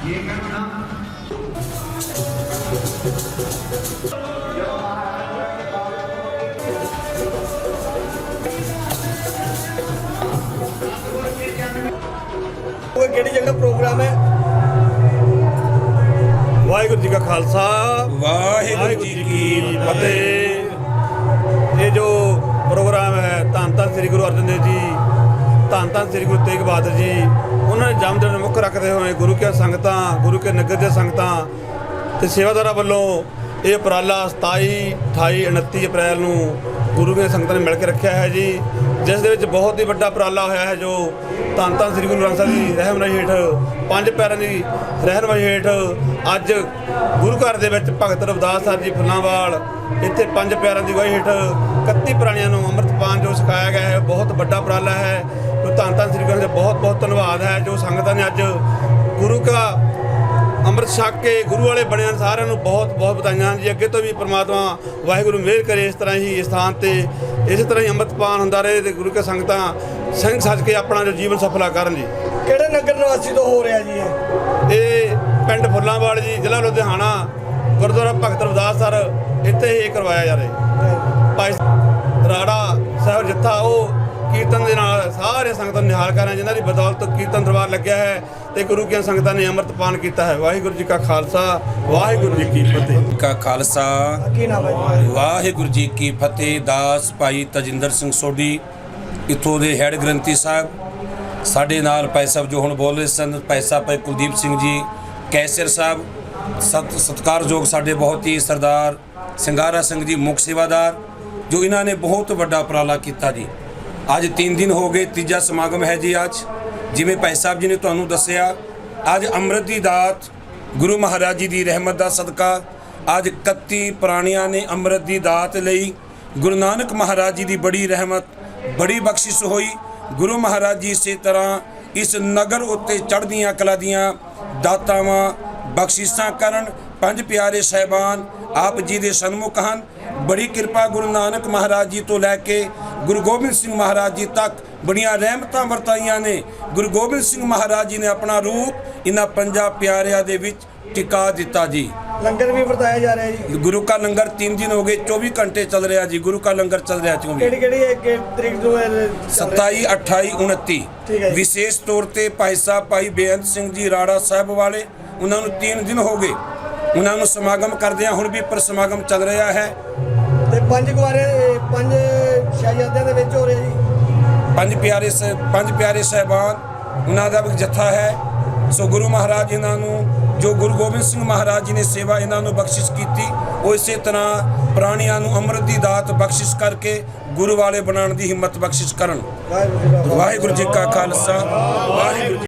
ਉਹ ਕਿਹੜੀ ਜਗ੍ਹਾ ਪ੍ਰੋਗਰਾਮ ਹੈ ਵਾਹਿਗੁਰੂ ਜੀ ਕਾ ਖਾਲਸਾ ਵਾਹਿਗੁਰੂ ਜੀ ਕੀ ਫਤਿਹ ਇਹ ਜੋ ਪ੍ਰੋਗਰਾਮ ਹੈ ਧੰਨ ਧੰਨ ਸ੍ਰੀ ਗੁਰੂ ਅਰਜਨ ਦੇਵ ਜੀ ਧੰਨ ਧੰਨ ਸ੍ਰੀ ਗੁਰੂ ਤੇਗ ਬਹਾਦਰ ਜੀ। ਉਹਨਾਂ ਦੇ ਜਨਮ ਦਿਨ ਮੁੱਖ ਰੱਖਦੇ ਹੋਏ ਗੁਰੂ ਕੇ ਸੰਗਤਾਂ, ਗੁਰੂ ਕੇ ਨਗਰ ਦੇ ਸੰਗਤਾਂ ਤੇ ਸੇਵਾਦਾਰਾਂ ਵੱਲੋਂ ਇਹ ਉਪਰਾਲਾ 27 28 29 ਅਪ੍ਰੈਲ ਨੂੰ ਗੁਰੂ ਕੇ ਸੰਗਤਾਂ ਨੇ ਮਿਲ ਕੇ ਰੱਖਿਆ ਹੈ ਜੀ। ਜਿਸ ਦੇ ਵਿੱਚ ਬਹੁਤ ਹੀ ਵੱਡਾ ਉਪਰਾਲਾ ਹੋਇਆ ਹੈ ਜੋ ਧੰਨ ਧੰਨ ਸ੍ਰੀ ਗੁਰੂ ਗ੍ਰੰਥ ਸਾਹਿਬ ਜੀ ਰਹਿਮਨਾਈ ਹੇਠ, ਪੰਜ ਪੈਰਾਂ ਦੀ ਰਹਿਨਮਾਈ ਹੇਠ ਅੱਜ ਗੁਰੂ ਘਰ ਦੇ ਵਿੱਚ ਭਗਤ ਰਵਿਦਾਸ ਸਾਹਿਬ ਜੀ ਫੁੱਲਾਂਵਾਲ, ਇੱਥੇ ਪੰਜ ਪਿਆਰਿਆਂ ਦੀ ਗਵਾਹੀ ਹੇਠ 31 ਪ੍ਰਾਣੀਆਂ ਨੂੰ ਅੰਮ੍ਰਿਤਪਾਨ ਜੋ ਸਿਖਾਇਆ ਗਿਆ ਹੈ, ਬਹੁਤ ਵੱਡਾ ਉਪਰਾਲਾ ਹੈ। ਧੰਨ ਧੰਨ ਸ੍ਰੀ ਗੁਰੂ ਸਾਹਿਬ ਬਹੁਤ ਬਹੁਤ ਧੰਨਵਾਦ ਹੈ ਜੋ ਸੰਗਤਾਂ ਨੇ ਅੱਜ ਗੁਰੂ ਕਾ ਅੰਮ੍ਰਿਤ ਛਕ ਕੇ ਗੁਰੂ ਵਾਲੇ ਬਣਿਆ ਸਾਰਿਆਂ ਨੂੰ ਬਹੁਤ ਬਹੁਤ ਵਧਾਈਆਂ ਜੀ। ਅੱਗੇ ਤੋਂ ਵੀ ਪ੍ਰਮਾਤਮਾ ਵਾਹਿਗੁਰੂ ਮਿਹਰ ਕਰੇ ਇਸ ਤਰ੍ਹਾਂ ਹੀ ਇਸ ਸਥਾਨ ਤੇ ਇਸੇ ਤਰ੍ਹਾਂ ਹੀ ਅੰਮ੍ਰਿਤਪਾਨ ਹੁੰਦਾ ਰਹੇ ਤੇ ਗੁਰੂ ਕੇ ਸੰਗਤਾਂ ਸਿੰਘ ਸੱਜ ਕੇ ਆਪਣਾ ਜੋ ਜੀਵਨ ਸਫਲਾ ਕਰਨ ਜੀ। ਕਿਹੜੇ ਨਗਰ ਨਿਵਾਸੀ ਤੋਂ ਹੋ ਰਿਹਾ ਜੀ ਇਹ? ਇਹ ਪਿੰਡ ਫੁੱਲਾਂਵਾਲ ਜੀ ਜ਼ਿਲ੍ਹਾ ਲੁਧਿਆਣਾ ਗੁਰਦੁਆਰਾ ਭਗਤ ਰਵਿਦਾਸ ਸਰ ਇੱਥੇ ਹੀ ਕਰਵਾਇਆ ਜਾ ਰਿਹਾ। ਭਾਈ ਰਾੜਾ ਸਾਹਿਬ ਜੱਥਾ ਉਹ ਕੀਰਤਨ ਦੇ ਨਾਲ ਸਾਰੇ ਸੰਗਤਾਂ ਨੂੰ ਨਿਹਾਲ ਕਰ ਰਹੇ ਜਿਨ੍ਹਾਂ ਦੀ ਬਦੌਲਤ ਕੀਰਤਨ ਦਰਬਾਰ ਲੱਗਿਆ ਹੈ ਤੇ ਗੁਰੂ ਕੀਆਂ ਸੰਗਤਾਂ ਨੇ ਅੰਮ੍ਰਿਤਪਾਨ ਕੀਤਾ ਹੈ। ਵਾਹਿਗੁਰੂ ਜੀ ਕਾ ਖਾਲਸਾ ਵਾਹਿਗੁਰੂ ਜੀ ਕੀ ਫਤਿਹ। ਕਾ ਖਾਲਸਾ ਵਾਹਿਗੁਰੂ ਜੀ ਕੀ ਫਤਿਹ। ਦਾਸ ਭਾਈ ਤਜਿੰਦਰ ਸਿੰਘ ਸੋਢੀ ਇੱਥੋਂ ਦੇ ਹੈਡ ਗ੍ਰੰਥੀ ਸਾਹਿਬ ਸਾਡੇ ਨਾਲ ਭਾਈ ਸਾਹਿਬ ਜੋ ਹੁਣ ਬੋਲ ਰਹੇ ਸਨ ਭਾਈ ਸਾਹਿਬ ਭਾਈ ਕੁਲਦੀਪ ਸਿੰਘ ਜੀ ਕੈਸਰ ਸਾਹਿਬ ਸਤ ਸਤਿਕਾਰਯੋਗ ਸਾਡੇ ਬਹੁਤ ਹੀ ਸਰਦਾਰ ਸਿੰਗਾਰਾ ਸਿੰਘ ਜੀ ਮੁੱਖ ਸੇਵਾਦਾਰ ਜੋ ਇਹਨਾਂ ਨੇ ਬਹੁਤ ਵੱਡਾ ਉਪਰਾਲਾ ਕੀਤਾ ਜੀ। ਅੱਜ 3 ਦਿਨ ਹੋ ਗਏ, ਤੀਜਾ ਸਮਾਗਮ ਹੈ ਜੀ ਅੱਜ। ਜਿਵੇਂ ਭਾਈ ਸਾਹਿਬ ਜੀ ਨੇ ਤੁਹਾਨੂੰ ਦੱਸਿਆ, ਅੱਜ ਅੰਮ੍ਰਿਤ ਦੀ ਦਾਤ ਗੁਰੂ ਮਹਾਰਾਜ ਜੀ ਦੀ ਰਹਿਮਤ ਦਾ ਸਦਕਾ। ਅੱਜ 31 ਪ੍ਰਾਣੀਆਂ ਨੇ ਅੰਮ੍ਰਿਤ ਦੀ ਦਾਤ ਲਈ ਗੁਰੂ ਨਾਨਕ ਮਹਾਰਾਜ ਜੀ ਦੀ ਬੜੀ ਰਹਿਮਤ, ਬੜੀ ਬਖਸ਼ਿਸ਼ ਹੋਈ। ਗੁਰੂ ਮਹਾਰਾਜ ਜੀ ਇਸੇ ਤਰ੍ਹਾਂ ਇਸ ਨਗਰ ਉੱਤੇ ਚੜ੍ਹਦੀਆਂ ਕਲਾ ਦੀਆਂ ਦਾਤਾਵਾਂ ਬਖਸ਼ਿਸ਼ਾਂ ਕਰਨ ਪੰਜ ਪਿਆਰੇ ਸਹਿਬਾਨ ਆਪ ਜੀ ਦੇ ਸਨਮੁਖ ਹਨ। ਬੜੀ ਕਿਰਪਾ ਗੁਰੂ ਨਾਨਕ ਮਹਾਰਾਜ ਜੀ ਤੋਂ ਲੈ ਕੇ ਗੁਰੂ ਗੋਬਿੰਦ ਸਿੰਘ ਮਹਾਰਾਜ ਜੀ ਤੱਕ ਬੜੀਆਂ ਰਹਿਮਤਾਂ ਵਰਤਾਈਆਂ ਨੇ। ਗੁਰੂ ਗੋਬਿੰਦ ਸਿੰਘ ਮਹਾਰਾਜ ਜੀ ਨੇ ਆਪਣਾ ਰੂਪ ਇਹਨਾਂ ਪੰਜਾਂ ਪਿਆਰਿਆਂ ਦੇ ਵਿੱਚ ਟਿਕਾ ਦਿੱਤਾ ਜੀ। ਲੰਗਰ ਵੀ ਵਰਤਾਇਆ ਜਾ ਰਿਹਾ ਜੀ। ਗੁਰੂ ਕਾ ਲੰਗਰ 3 ਦਿਨ ਹੋ ਗਏ 24 ਘੰਟੇ ਚੱਲ ਰਿਹਾ ਜੀ। ਗੁਰੂ ਕਾ ਲੰਗਰ ਚੱਲ ਰਿਹਾ 24 ਕਿਹੜੀ ਕਿਹੜੀ ਇੱਕ ਤਰੀਕ ਰਿਹਾ? 27 28 29 ਠੀਕ ਹੈ ਜੀ। ਵਿਸ਼ੇਸ਼ ਤੌਰ ਤੇ ਭਾਈ ਸਾਹਿਬ ਭਾਈ ਬੇਅੰਤ ਸਿੰਘ ਜੀ ਰਾੜਾ ਸਾਹਿਬ ਵਾਲੇ ਉਹਨਾਂ ਨੂੰ 3 ਦਿਨ ਹੋ ਗਏ। ਉਹਨਾਂ ਨੂੰ ਸਮਾਗਮ ਕਰਦਿਆਂ ਹੁਣ ਵੀ ਪਰ ਸਮਾਗਮ ਚੱਲ ਰਿਹਾ ਹੈ। ਤੇ ਪੰਜ ਇਹ ਪੰਜ ਸ਼ਹਿਜ਼ਾਦਿਆਂ ਦੇ ਵਿੱਚ ਹੋ ਰਿਹਾ ਜੀ। ਪੰਜ ਪਿਆਰੇ ਪੰਜ ਪਿਆਰੇ ਸਹਿਬਾਨ ਉਹਨਾਂ ਦਾ ਵੀ ਜੱਥਾ ਹੈ। ਸੋ ਗੁਰੂ ਮਹਾਰਾਜ ਇਹਨਾਂ ਨੂੰ ਜੋ ਗੁਰੂ ਗੋਬਿੰਦ ਸਿੰਘ ਮਹਾਰਾਜ ਜੀ ਨੇ ਸੇਵਾ ਇਹਨਾਂ ਨੂੰ ਬਖਸ਼ਿਸ਼ ਕੀਤੀ ਉਹ ਇਸੇ ਤਰ੍ਹਾਂ ਪ੍ਰਾਣੀਆਂ ਨੂੰ ਅੰਮ੍ਰਿਤ ਦੀ ਦਾਤ ਬਖਸ਼ਿਸ਼ ਕਰਕੇ ਗੁਰੂ ਵਾਲੇ ਬਣਾਉਣ ਦੀ ਹਿੰਮਤ ਬਖਸ਼ਿਸ਼ ਕਰਨ। ਵਾਹਿਗੁਰੂ ਜੀ ਕਾ ਖਾਲਸਾ। ਵਾਹਿਗੁਰੂ